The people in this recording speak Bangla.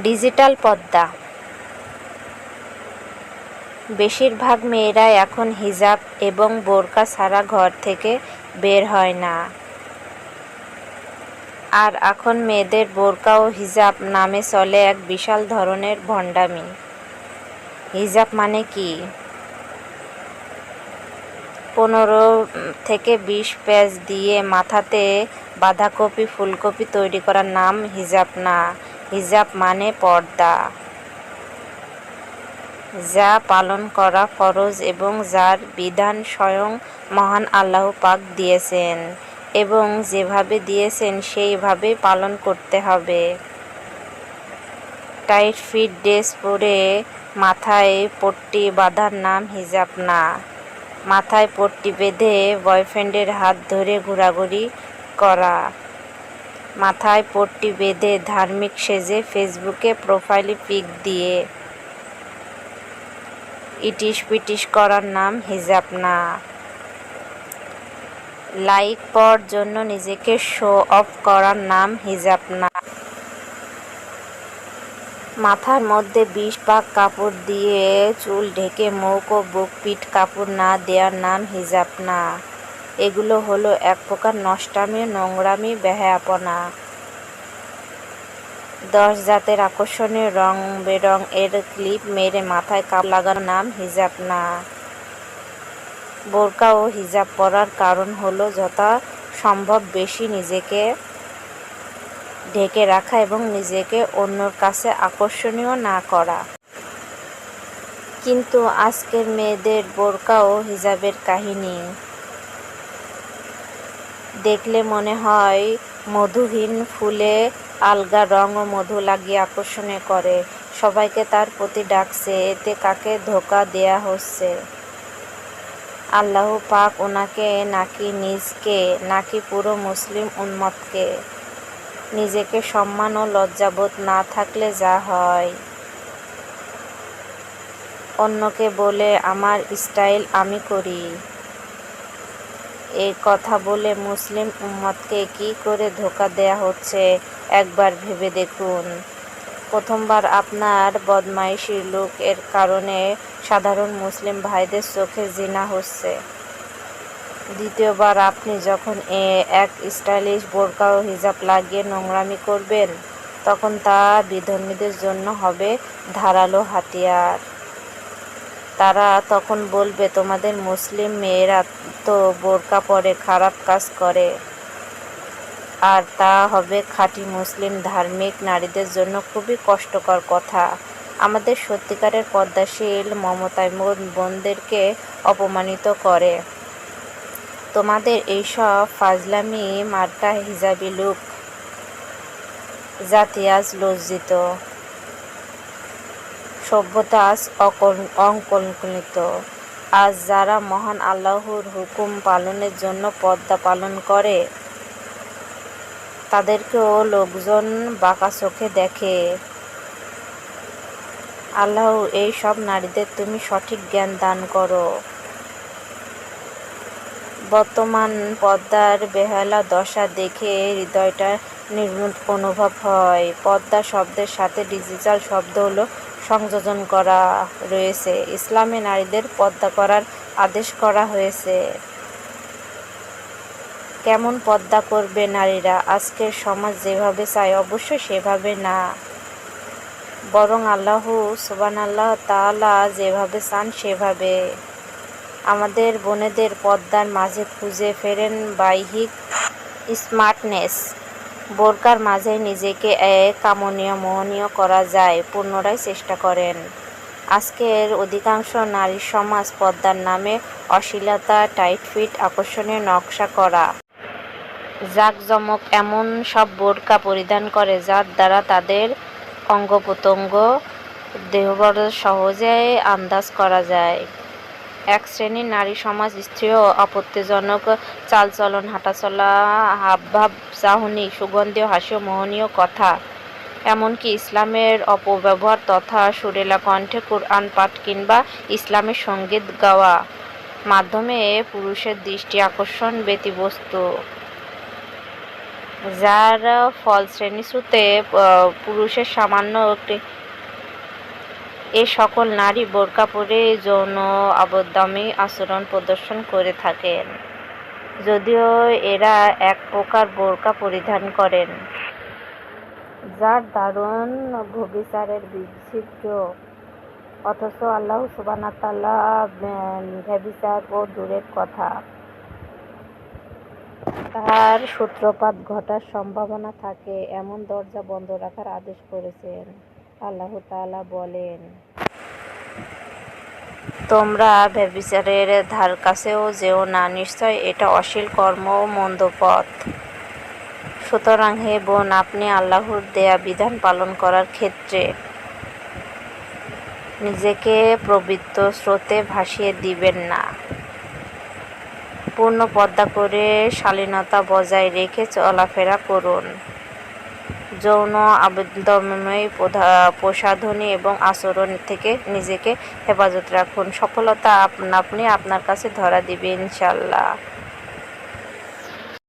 ডিজিটাল পর্দা বেশিরভাগ মেয়েরা এখন হিজাব এবং বোরকা ছাড়া ঘর থেকে বের হয় না। আর এখন মেয়েদের বোরকা ও হিজাব নামে চলে এক বিশাল ধরনের ভণ্ডামি। হিজাব মানে কি? পনেরো থেকে বিশ পেজ দিয়ে মাথাতে বাঁধাকপি, ফুলকপি তৈরি করার নাম হিজাব না। হিজাব মানে পর্দা। যা পালন করা ফরজ এবং যার বিধান স্বয়ং মহান আল্লাহ পাক দিয়েছেন এবং যেভাবে দিয়েছেন সেইভাবে পালন করতে হবে। টাইট ফিট ড্রেস পরে মাথায় পট্টি বাঁধার নাম হিজাব না। মাথায় পট্টি বেঁধে বয়ফ্রেন্ডের হাত ধরে ঘোরাঘুরি করা। মাথায় পট্টি বেঁধে ধার্মিক সেজে ফেসবুকে প্রোফাইলে পিক দিয়ে। ইটিস পিটিস করার নাম হিজাব না। লাইক পাওয়ার জন্য নিজেকে শো অফ করার নাম হিজাব না। মাথার মধ্যে বিশ পাক কাপড় দিয়ে চুল ঢেকে মুখ ও বুক পিঠ কাপড় না দেওয়ার নাম হিজাব না। এগুলো হলো এক প্রকার নষ্টামি, নোংরামি, বেহায়াপনা। দশ জাতের আকর্ষণীয় রং বেরং এর ক্লিপ মেরে মাথায় কাপ লাগানোর নাম হিজাব না। বোরকা ও হিজাব পরার কারণ হলো যথা সম্ভব বেশি নিজেকে ঢেকে রাখা এবং নিজেকে অন্যর কাছে আকর্ষণীয় না করা। কিন্তু আজকের মেয়েদের বোরকা ও হিজাবের কাহিনী। দেখলে মনে হয় মধুহীন ফুলে আলগা রং ও মধু লাগিয়ে আকর্ষণে করে। সবাইকে তার প্রতি ডাকছে, এতে কাকে ধোকা দেয়া হচ্ছে? আল্লাহ পাক ওনাকে নাকি নিজকে, নাকি পুরো মুসলিম উন্মতকে নিজেকে সম্মান ও লজ্জাবোধ না থাকলে যা হয়। অন্যকে বলে, আমার স্টাইল আমি করি। এই কথা বলে মুসলিম উম্মতকে কি করে ধোকা দেয়া হচ্ছে? একবার ভেবে দেখুন। প্রথমবার আপনার বদমাইশির লোক এর কারণে সাধারণ মুসলিম ভাইদের চোখে জিনা হচ্ছে। দ্বিতীয়বার আপনি যখন এ এক স্টাইলিশ বোরকা ও হিজাব লাগিয়ে নোংরামি করবেন, তখন তা বিধর্মীদের জন্য হবে ধারালো হাতিয়ার। তারা তখন বলবে, তোমাদের মুসলিম মেয়েরা তো বোরকা পরে খারাপ কাজ করে। আর তা হবে খাঁটি মুসলিম ধার্মিক নারীদের জন্য খুবই কষ্টকর কথা। আমাদের সত্যিকারের পদ্মাশীল মমতায় বোনদেরকে অপমানিত করে। তোমাদের এইসব ফাজলামি, মার্কা হিজাবি লুক, জাতি আজ লজ্জিত। সভ্যতা আজ অকল্পিত আজ যারা মহান আল্লাহর হুকুম পালনের জন্য পদ্মা পালন করে, তাদেরকেও লোকজন বাঁকা চোখে দেখে। আল্লাহ, এই সব নারীদের তুমি সঠিক জ্ঞান দান করো। বর্তমান পদ্মার বেহালা দশা দেখে হৃদয়টা নির্মূল অনুভব হয়। পদ্মা শব্দের সাথে ডিজিটাল শব্দ হলো সংযোজন করা রয়েছে। ইসলামে নারীদের পদ্মা করার আদেশ করা হয়েছে। কেমন পদ্মা করবে নারীরা? আজকের সমাজ যেভাবে চায় অবশ্যই সেভাবে না। বরং আল্লাহ সুবান আল্লাহ তালা যেভাবে চান, সেভাবে। আমাদের বোনেদের পদ্মার মাঝে খুঁজে ফেরেন বাইহিক স্মার্টনেস। বোরকার মাঝে নিজেকে এক কামনীয় মোহনীয় করা যায় পুনরায় চেষ্টা করেন। আজকের অধিকাংশ নারী সমাজ পদ্মার নামে অশ্লীলতা, টাইট ফিট, আকর্ষণীয় নকশা করা। জাঁকজমক এমন সব বোরকা পরিধান করে যার দ্বারা তাদের অঙ্গ প্রত্যঙ্গ দেহবর সহজে আন্দাজ করা যায়। এক শ্রেণির নারী সমাজ স্ত্রীও আপত্তিজনক চালচলন হাঁটাচলা হাবভাব চাহনি সুগন্ধীয় হাস্য মোহনীয় কথা। এমনকি ইসলামের অপব্যবহার তথা সুরেলা কণ্ঠে কোরআন পাঠ কিংবা ইসলামের সংগীত গাওয়া মাধ্যমে পুরুষের দৃষ্টি আকর্ষণ ব্যতিবস্তু। যার ফল শ্রেণীসূত্রে আহ, পুরুষের সামান্য এ সকল নারী বোরকা পরে যৌন আবদামি আচরণ প্রদর্শন করে থাকেন। যদিও এরা এক প্রকার বোরকা পরিধান করেন, যার দারুণ ভবিচারের বিচিত্র। অথচ আল্লাহ সুবানাতাল্লাহ ভেবিচার ও দূরের কথা। তার সূত্রপাত ঘটার সম্ভাবনা থাকে, এমন দরজা বন্ধ রাখার আদেশ করেছেন। আল্লাহ তাআলা বলেন, তোমরা ব্যভিচারের ধার কাছেও যেও না, নিশ্চয় এটা অশ্লীল কর্ম ও মন্দ পথ। সুতরাং হে বোন, আপনি আল্লাহর দেয়া বিধান পালন করার ক্ষেত্রে নিজেকে প্রবৃত্ত স্রোতে ভাসিয়ে দিবেন না। পূর্ণ পদ্মা করে শালীনতা বজায় রেখে চলাফেরা করুন। যৌন আবেদনময় প্রসাধনী এবং আচরণ থেকে নিজেকে হেফাজত রাখুন। সফলতা আপনা, আপনি আপনার কাছে ধরা দিবে ইনশাল্লাহ